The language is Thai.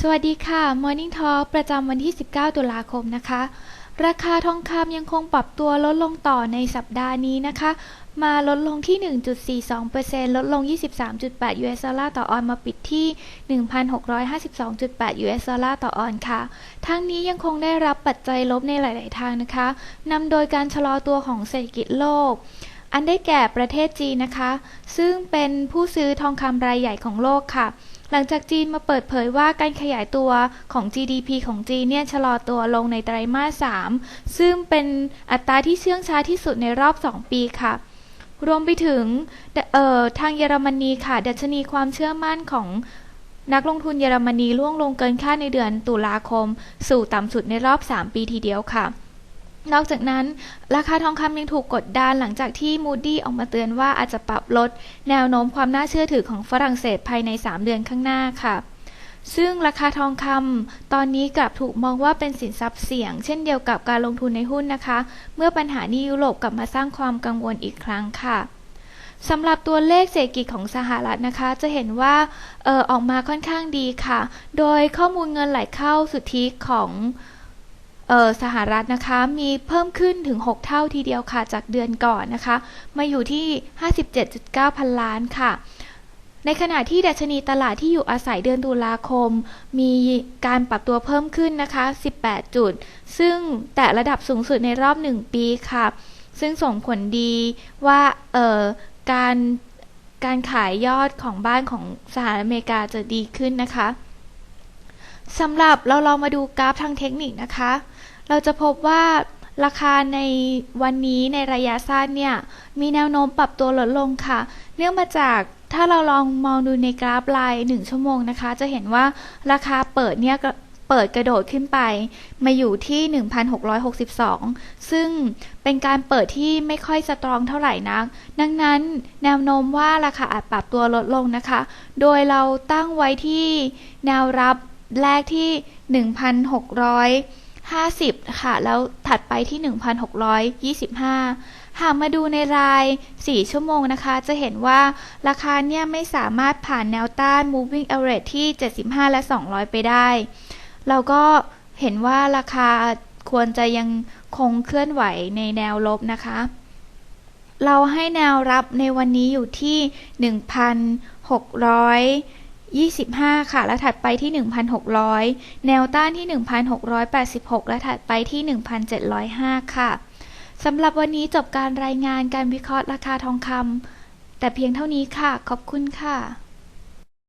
สวัสดีค่ะ Morning Talk ประจำวันที่ 19 ตุลาคมนะคะ ราคาทองคำยังคงปรับตัวลดลงต่อในสัปดาห์นี้นะคะ มาลดลงที่ 1.42%ลดลง 23.8 US ดอลลาร์ต่อออนมาปิดที่ 1,652.8 US ดอลลาร์ต่อออนค่ะ ทั้งนี้ยังคงได้รับปัจจัยลบในหลาย ๆ ทางนะคะนำโดยการชะลอตัวของเศรษฐกิจโลก อันได้แก่ประเทศจีนนะคะ ซึ่งเป็นผู้ซื้อทองคำรายใหญ่ของโลกค่ะ หลังจากจีนมาเปิดเผยว่าการขยายตัวของ GDP ของจีนเนี่ยชะลอตัวลงในไตรมาส 3 ซึ่งเป็นอัตราที่เชื่องช้าที่สุดในรอบ 2 ปีค่ะรวมไปถึงทางเยอรมนีค่ะ ดัชนีความเชื่อมั่นของนักลงทุนเยอรมนีร่วงลงเกินคาดในเดือนตุลาคม สู่ต่ำสุดในรอบ 3 ปีทีเดียวค่ะ นอกจากนั้น ราคาทองคำยังถูกกดดันหลังจากที่ Moody ออกมาเตือนว่าอาจจะปรับลดแนวโน้มความน่าเชื่อถือของฝรั่งเศสภายใน 3 เดือนข้างหน้าค่ะ ซึ่งราคาทองคำตอนนี้กลับถูกมองว่าเป็นสินทรัพย์เสี่ยง เช่นเดียวกับการลงทุนในหุ้นนะคะ เมื่อปัญหานี้ยุโรปกลับมาสร้างความกังวลอีกครั้งค่ะสำหรับตัวเลขเศรษฐกิจของสหรัฐนะคะ จะเห็นว่าออออกมาค่อนข้างดีค่ะ โดยข้อมูลเงินไหลเข้าสุทธิของ เออสหรัฐนะคะมีเพิ่มขึ้นถึง 6 เท่าทีเดียวค่ะจากเดือนก่อนนะคะ มาอยู่ที่ 57.9 พันล้านค่ะ ในขณะที่ดัชนีตลาดที่อยู่อาศัยเดือนตุลาคม มีการปรับตัวเพิ่มขึ้นนะคะ 18 จุด ซึ่งแต่ระดับสูงสุดในรอบ 1 ปีค่ะ ซึ่งส่งผลดีว่าเออการการขายยอดของบ้านของสหรัฐอเมริกาจะดีขึ้นนะคะ สำหรับเราลองมาดูกราฟทางเทคนิคนะคะ เราจะพบว่าราคาในวันนี้ในระยะสั้นเนี่ย มีแนวโน้มปรับตัวลดลงค่ะ เนื่องมาจากถ้าเราลองมองดูในกราฟราย 1 ชั่วโมงนะคะ จะเห็นว่าราคาเปิดเนี่ยเปิดกระโดดขึ้นไป มาอยู่ที่ 1,662 ซึ่งเป็นการเปิดที่ไม่ค่อยสตรองเท่าไหร่นัก ดังนั้นแนวโน้มว่าราคาอาจปรับตัวลดลงนะคะ โดยเราตั้งไว้ที่แนวรับ แรกที่ 1,650 ค่ะ แล้วถัดไปที่ 1,625 หากมาดูในราย 4 ชั่วโมงนะคะ จะเห็นว่าราคาเนี่ยไม่สามารถผ่านแนวต้าน moving average ที่ 75 และ 200 ไปได้ เราก็เห็นว่าราคาควรจะยังคงเคลื่อนไหวในแนวลบนะคะ เราให้แนวรับในวันนี้อยู่ที่ 1,600 25 ค่ะ และถัดไปที่ 1,600 แนวต้านที่ 1,686 และถัดไปที่ 1,705 ค่ะ สำหรับวันนี้จบการรายงานการวิเคราะห์ราคาทองคำแต่เพียงเท่านี้ค่ะ ขอบคุณค่ะ